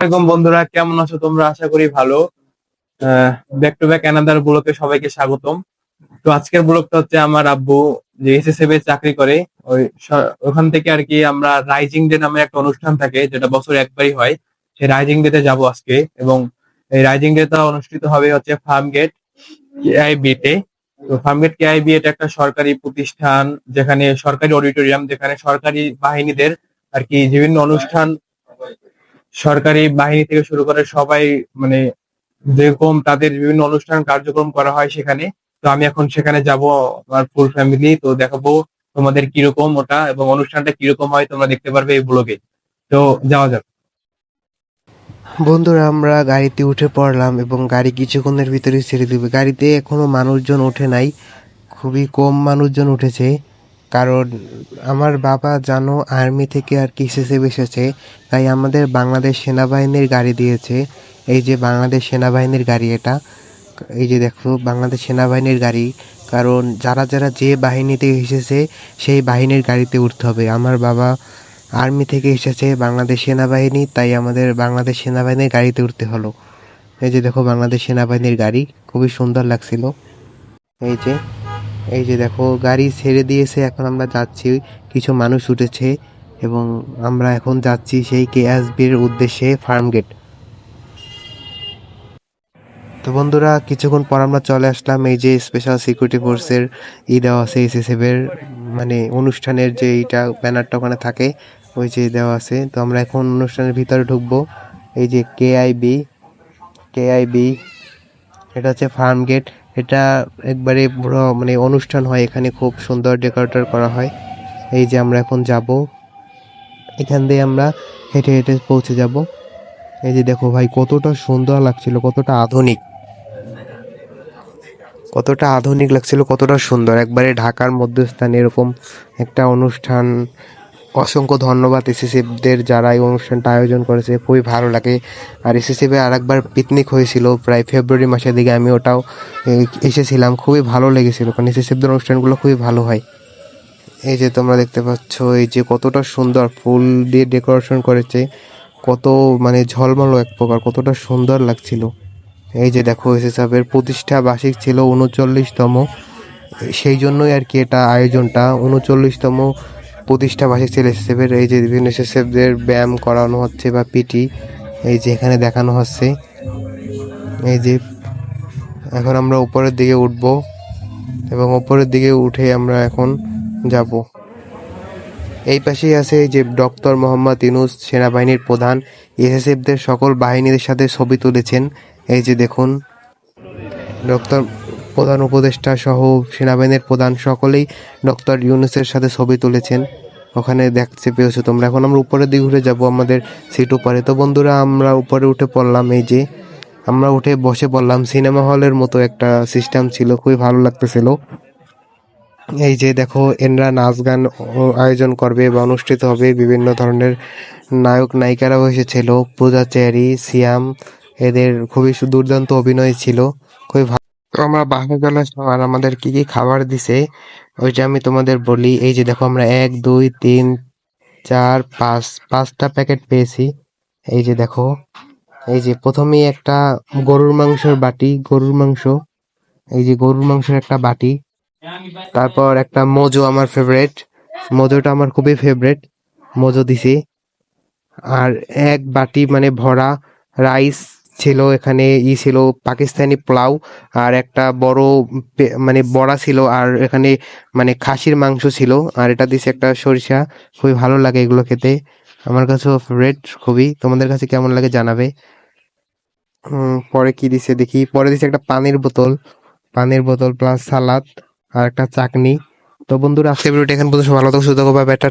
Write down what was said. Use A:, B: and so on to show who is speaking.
A: আসসালামাইকুম বন্ধুরা, কেমন আছো তোমরা? আশা করি ভালো। ব্যাক টু ব্যাক অ্যানাদার ব্লকে সবাইকে স্বাগতম। তো আজকের ব্লগটা হচ্ছে আমার আব্বু যে এসএসএফ এ চাকরি করে, ওই ওখান থেকে আর কি আমরা রাইজিং ডে নামে একটা অনুষ্ঠান থাকে, যেটা বছর একবারই হয়। সেই রাইজিং ডে তে যাব আজকে এবং এই রাইজিং ডে টা অনুষ্ঠিত হবে হচ্ছে ফার্ম গেট কেআইবি তে। তো ফার্ম গেট কেআইবি এটা একটা সরকারি প্রতিষ্ঠান, যেখানে সরকারি অডিটোরিয়াম, যেখানে সরকারি বাহিনীদের আর কি বিভিন্ন অনুষ্ঠান সরকারি বাহিনী থেকে শুরু করে সবাই মানে যেরকম তাদের বিভিন্ন অনুষ্ঠান কার্যক্রম করা হয় সেখানে, তো আমি এখন সেখানে যাব আমার ফুল ফ্যামিলি তো দেখাবো তোমাদের কীরকম ওটা এবং অনুষ্ঠানটা কীরকম হয়, তোমরা দেখতে পারবে এই ব্লগে তো যাওয়া যাক।
B: বন্ধুরা, আমরা গাড়িতে উঠে পড়লাম এবং গাড়ি কিছুক্ষণের ভিতরে ছেড়ে দিবে। গাড়িতে এখনও মানুষজন ওঠে নাই, খুবই কম মানুষজন উঠেছে। কারণ আমার বাবা জানো আর্মি থেকে আর কি এসএসএফ এসেছে, তাই আমাদের বাংলাদেশ সেনাবাহিনীর গাড়ি দিয়েছে। এই যে বাংলাদেশ সেনাবাহিনীর গাড়ি এটা, এই যে দেখো বাংলাদেশ সেনাবাহিনীর গাড়ি, কারণ যারা যারা যে বাহিনীতে এসেছে, সেই বাহিনীর গাড়িতে উঠতে হবে। আমার বাবা আর্মি থেকে এসেছে বাংলাদেশ সেনাবাহিনী, তাই আমাদের বাংলাদেশ সেনাবাহিনীর গাড়িতে উঠতে হলো। এই যে দেখো বাংলাদেশ সেনাবাহিনীর গাড়ি, খুবই সুন্দর লাগছিল। এই যে এই যে দেখো, গাড়ি ছেড়ে দিয়েছে, এখন আমরা যাচ্ছি, কিছু মানুষ উঠেছে এবং আমরা এখন যাচ্ছি সেই কেএসবির উদ্দেশ্যে ফার্ম গেট। তো বন্ধুরা, কিছুক্ষণ পর আমরা চলে আসলাম এই যে স্পেশাল সিকিউরিটি ফোর্সের ই দেওয়া আছে এসএসএফ এর মানে অনুষ্ঠানের যে এইটা ব্যানারটা ওখানে থাকে, ওই যে দেওয়া আছে। তো আমরা এখন অনুষ্ঠানের ভিতরে ঢুকবো। এই যে কেআইবি কেআইবি, এটা হচ্ছে ফার্ম গেট। এটা একবারে পুরো মানে অনুষ্ঠান হয়, এখানে খুব সুন্দর ডেকোরেটর করা হয়। এই যে আমরা এখন যাব, এখান দিয়ে আমরা হেঁটে হেঁটে পৌঁছে যাব। এই যে দেখো ভাই, কতটা সুন্দর লাগছিল, কতটা আধুনিক। কতটা আধুনিক লাগছিল, কতটা সুন্দর। একবারে ঢাকার মধ্যস্থানে এরকম একটা অনুষ্ঠান অসংখ্য ধন্যবাদ এসএসএফদের যারা এই অনুষ্ঠানটা আয়োজন করেছে। খুবই ভালো লাগে। আর এসএসএফে আর একবার পিকনিক হয়েছিল প্রায় ফেব্রুয়ারি মাসের দিকে। আমি ওটাও এসেছিলাম। খুবই ভালো লেগেছিল। কারণ এসএসএফদের অনুষ্ঠানগুলো খুবই ভালো হয়। এই যে তোমরা দেখতে পাচ্ছ, এই যে কতটা সুন্দর ফুল দিয়ে ডেকোরেশন করেছে। কত মানে ঝলমলো এক প্রকার। কতটা সুন্দর লাগছিল। এই যে দেখো, এসএসএফের প্রতিষ্ঠা বার্ষিক ছিল উনচল্লিশতম। সেই জন্যই আর কি এটা আয়োজনটা। উনচল্লিশতম প্রতিষ্ঠা বার্ষিক ছিল এসএসএফের এই যে বিভিন্ন এসএসএফদের ব্যায়াম করানো হচ্ছে বা পিটি এই যে এখানে দেখানো হচ্ছে। এই যে এখন আমরা উপরের দিকে উঠব এবং উপরের দিকে উঠে আমরা এখন যাব। এই পাশেই আছে এই যে ডক্টর মোহাম্মদ ইউনুস সেনাবাহিনীর প্রধান। এসএসএফদের সকল বাহিনীদের সাথে ছবি তুলেছেন। এই যে দেখুন, ডক্টর প্রধান উপদেষ্টা সহ সেনাবাহিনীর প্রধান সকলেই ডক্টর ইউনুসের সাথে ছবি তুলেছেন। ওখানে দেখতে পেয়েছ তোমরা। এখন আমরা উপরের দিকে ঘুরে যাব, আমাদের সিট উপরে। তো বন্ধুরা, আমরা উপরে উঠে পড়লাম এই যে, আমরা উঠে বসে পড়লাম। সিনেমা হলের মতো একটা সিস্টেম ছিল, খুবই ভালো লাগতেছিল। এই যে দেখো, এনরা নাচ গান আয়োজন করবে বা অনুষ্ঠিত হবে। বিভিন্ন ধরনের নায়ক, নায়িকারাও এসেছিল। পূজা চেরি সিয়াম, এদের খুবই দুর্দান্ত অভিনয় ছিল। খুবই তো আমরা বাসে চলে আসলাম আর আমাদের কি কি খাবার দিছে, ওইটা আমি তোমাদের বলি। এই যে দেখো আমরা এক, দুই, তিন, চার, পাঁচ, পাঁচটা প্যাকেট পেয়েছি। এই যে দেখো, এই যে প্রথমেই একটা গরুর মাংসের বাটি, গরুর মাংস। এই যে গরুর মাংসের একটা বাটি। তারপর একটা মোজো আমার ফেভারেট মোজোটা আমার খুবই ফেভারিট মোজো দিছি। আর এক বাটি মানে ভরা রাইস ছিল এখানে ই ছিল পাকিস্তানি পোলাও আর একটা বড় মানে বড়া ছিল আর এখানে মানে খাসির মাংস ছিল আর এটা দিছে একটা সরিষা। খুবই ভালো লাগে এগুলো খেতে। আমার কাছেও ফেভারিট খুবই। তোমাদের কাছে কেমন লাগে জানাবে। পরে কি দিছে দেখি। পরে দিছে একটা পানির বোতল। পানির বোতল প্লাস সালাদ আর একটা চাটনি তো বন্ধুরা আজকের ভিডিওটা এখানে পর্যন্ত। ভালো থাকো bye, টাটা।